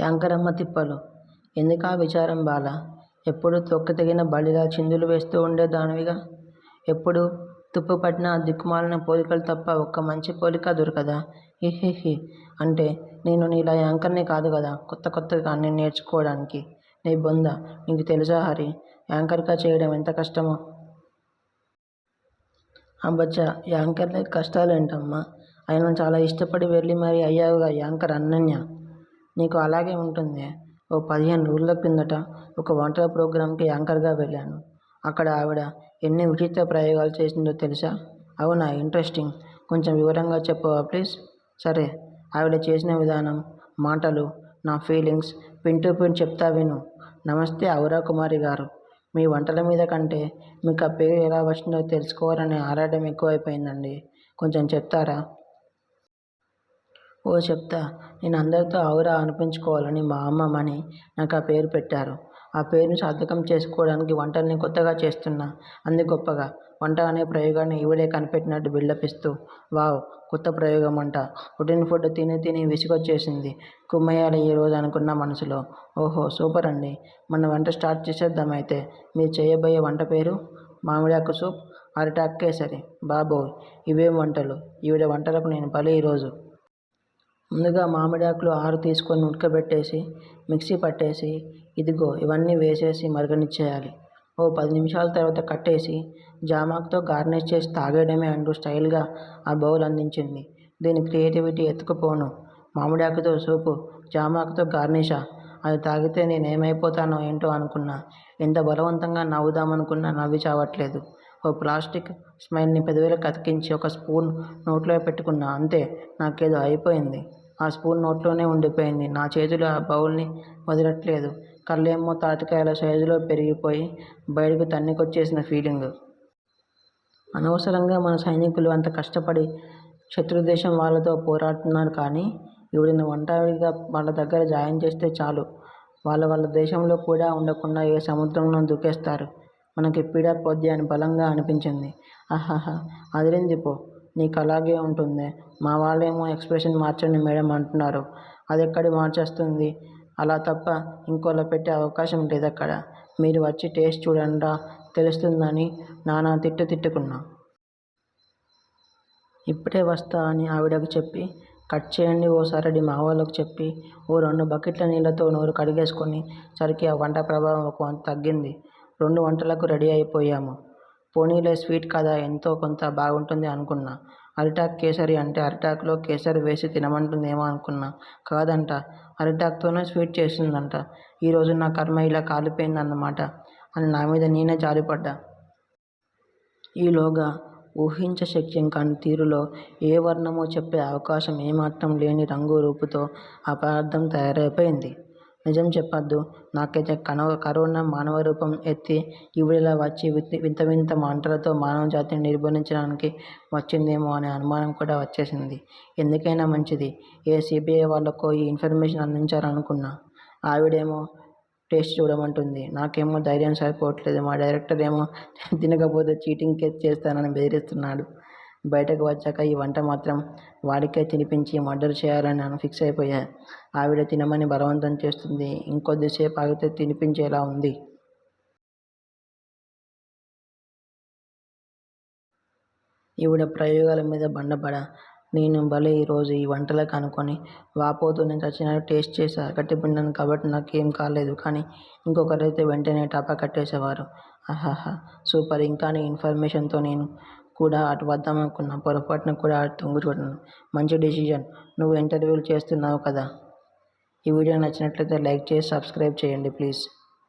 యాంకరమ్మ తిప్పలు. ఎందుకా విచారం బాల? ఎప్పుడు తొక్కతగిన బలిలా చిందులు వేస్తూ ఉండేదానివిగా ఎప్పుడు? తుప్పు పట్టిన దిక్కుమాలిన పోలికలు తప్ప ఒక్క మంచి పోలిక దొరకదా? హిహిహి. అంటే నేను నీలా యాంకర్ని కాదు కదా కొత్త కొత్తగా అన్ని నేర్చుకోవడానికి. నీ బొంద నీకు తెలుసా హరి? యాంకర్గా చేయడం ఎంత కష్టమో? అబ్బచ్చా యాంకర్లే కష్టాలేంటమ్మా? ఆయన చాలా ఇష్టపడి వెళ్ళి మరి అయ్యావుగా యాంకర్ అనన్య. నీకు అలాగే ఉంటుంది. ఓ పదిహేను రోజుల కిందట ఒక వంటల ప్రోగ్రాంకి యాంకర్గా వెళ్ళాను. అక్కడ ఆవిడ ఎన్ని విచిత్ర ప్రయోగాలు చేసిందో తెలుసా? అవునా ఇంట్రెస్టింగ్. కొంచెం వివరంగా చెప్పవా ప్లీజ్? సరే ఆవిడ చేసిన విధానం మాటలు నా ఫీలింగ్స్ పిన్ టు పిన్ చెప్తా విను. నమస్తే ఔరా కుమారి గారు. మీ వంటల మీద కంటే మీకు ఆ పేరు ఎలా వచ్చిందో తెలుసుకోవాలనే ఆరాటం ఎక్కువైపోయిందండి. కొంచెం చెప్తారా? ఓ చెప్తా నేను అందరితో ఆవురా అనిపించుకోవాలని మా అమ్మ నాకు ఆ పేరు పెట్టారు. ఆ పేరుని సార్థకం చేసుకోవడానికి వంటల్ని కొత్తగా చేస్తున్నా. అంది గొప్పగా. వంట అనే ప్రయోగాన్ని ఈవిడే కనిపెట్టినట్టు బిల్డప్ ఇస్తూ వావ్ కొత్త ప్రయోగం అంట రొటీన్ ఫుడ్ తిని తిని విసుగొచ్చేసింది. కుమ్మయ్యాలి ఈ రోజు అనుకున్న మనసులో. ఓహో సూపర్ అండి మన వంట స్టార్ట్ చేసేద్దాం అయితే మీరు చేయబోయే వంట పేరు? మామిడాకు సూప్ అరిటాక్ కేసరి బాబోయ్ ఇవేం వంటలు? ఈవిడ వంటలకు నేను పలు ఈరోజు ముందుగా మామిడాకులు ఆరు తీసుకొని ఉడకబెట్టేసి మిక్సీ పట్టేసి ఇదిగో ఇవన్నీ వేసేసి మరగనిచ్చేయాలి. ఓ పది నిమిషాల తర్వాత కట్టేసి జామాకుతో గార్నిష్ చేసి తాగేయడమే అంటూ స్టైల్గా ఆ బౌల్ అందించింది. దీని క్రియేటివిటీ ఎత్తుకుపోను. మామిడాకుతో సూపు జామాకుతో గార్నిషా? అది తాగితే నేను ఏమైపోతానో ఏంటో అనుకున్నా. ఎంత బలవంతంగా నవ్వుదామనుకున్నా నవ్వి చావట్లేదు. ఓ ప్లాస్టిక్ స్మైల్ని పెదవులకు అతికించి ఒక స్పూన్ నోట్లో పెట్టుకున్నా అంతే నాకేదో అయిపోయింది. ఆ స్పూన్ నోట్లోనే ఉండిపోయింది. నా చేతులు ఆ బౌల్ని వదలట్లేదు. కళ్ళేమో తాటికాయల సైజులో పెరిగిపోయి బయటకు తన్నికొచ్చేసిన ఫీలింగ్. అనవసరంగా మన సైనికులు అంత కష్టపడి శత్రుదేశం వాళ్ళతో పోరాడుతున్నారు కానీ ఈవిడిని ఒంటరిగా వాళ్ళ దగ్గర జాయిన్ చేస్తే చాలు. వాళ్ళ వాళ్ళ దేశంలో కూడా ఉండకుండా ఏ సముద్రంలో దూకేస్తారు. మనకి పీడ అని బలంగా అనిపించింది. ఆహాహా అదిరింది పో నీకు అలాగే ఉంటుంది. మా వాళ్ళేమో ఎక్స్ప్రెషన్ మార్చండి మేడం అంటున్నారు. అది ఎక్కడి మార్చేస్తుంది? అలా తప్ప ఇంకోలా పెట్టే అవకాశం లేదు అక్కడ మీరు వచ్చి టేస్ట్ చూడండా తెలుస్తుందని నానా తిట్టు తిట్టుకున్నా. ఇప్పుడే వస్తా అని ఆవిడకు చెప్పి కట్ చేయండి ఓసారి మా వాళ్ళకు చెప్పి ఓ రెండు బకెట్ల నీళ్ళతో నోరు కడిగేసుకొని సరికి ఆ వంట ప్రభావం ఒక తగ్గింది. రెండు వంటలకు రెడీ అయిపోయాము. పోనీలే స్వీట్ కదా ఎంతో కొంత బాగుంటుంది అనుకున్నా. అరిటాక్ కేసరి అంటే అరిటాకులో కేసరి వేసి తినమంటుందేమో అనుకున్నా. కాదంట అరిటాక్తోనే స్వీట్ చేసిందంట. ఈరోజు నా కర్మ ఇలా కాలిపోయిందన్నమాట అని నా మీద నేనే జాలిపడ్డా. ఈలోగా ఊహించశక్యం కాని తీరులో ఏ వర్ణమో చెప్పే అవకాశం ఏమాత్రం లేని రంగు రూపుతో ఆ పదార్థం తయారైపోయింది. నిజం చెప్పొద్దు. నాకైతే కనో కరోనా మానవ రూపం ఎత్తి ఈవిడిలా వచ్చి వింత వింత వింత మంటలతో మానవ జాతిని నిర్బంధించడానికి వచ్చిందేమో అనే అనుమానం కూడా వచ్చేసింది. ఎందుకైనా మంచిది. ఏ సిబిఐ వాళ్ళకు ఈ ఇన్ఫర్మేషన్ అందించాలనుకున్నా ఆవిడేమో టేస్ట్ చూడమంటుంది. నాకేమో ధైర్యం సరిపోవట్లేదు. మా డైరెక్టర్ ఏమో తినకపోతే చీటింగ్ కేసు చేస్తానని బెదిరిస్తున్నాడు. బయటకు వచ్చాక ఈ వంట మాత్రం వాడికే తినిపించి మర్డర్ చేయాలని నేను ఫిక్స్ అయిపోయా. ఆవిడ తినమని బలవంతం చేస్తుంది. ఇంకొద్దిసేపు ఆగితే తినిపించేలా ఉంది. ఈవిడ ప్రయోగాల మీద బండపడ. నేను భలే ఈరోజు ఈ వంటలకు అనుకొని వాపోతూ నేను చచ్చిన టేస్ట్ చేసా. గట్టిపిండాను కాబట్టి నాకేం కాలేదు. కానీ ఇంకొకరైతే వెంటనే టపా కట్టేసేవారు. ఆహాహా సూపర్. ఇంకా నీ ఇన్ఫర్మేషన్తో నేను కూడా అటు వద్దామనుకున్నా పొరపాటున కూడా అటు తొంగి చూడను మంచి డెసిషన్ నువ్వు ఇంటర్వ్యూలు చేస్తున్నావు కదా. ఈ వీడియో నచ్చినట్లయితే లైక్ చేసి సబ్స్క్రైబ్ చేయండి ప్లీజ్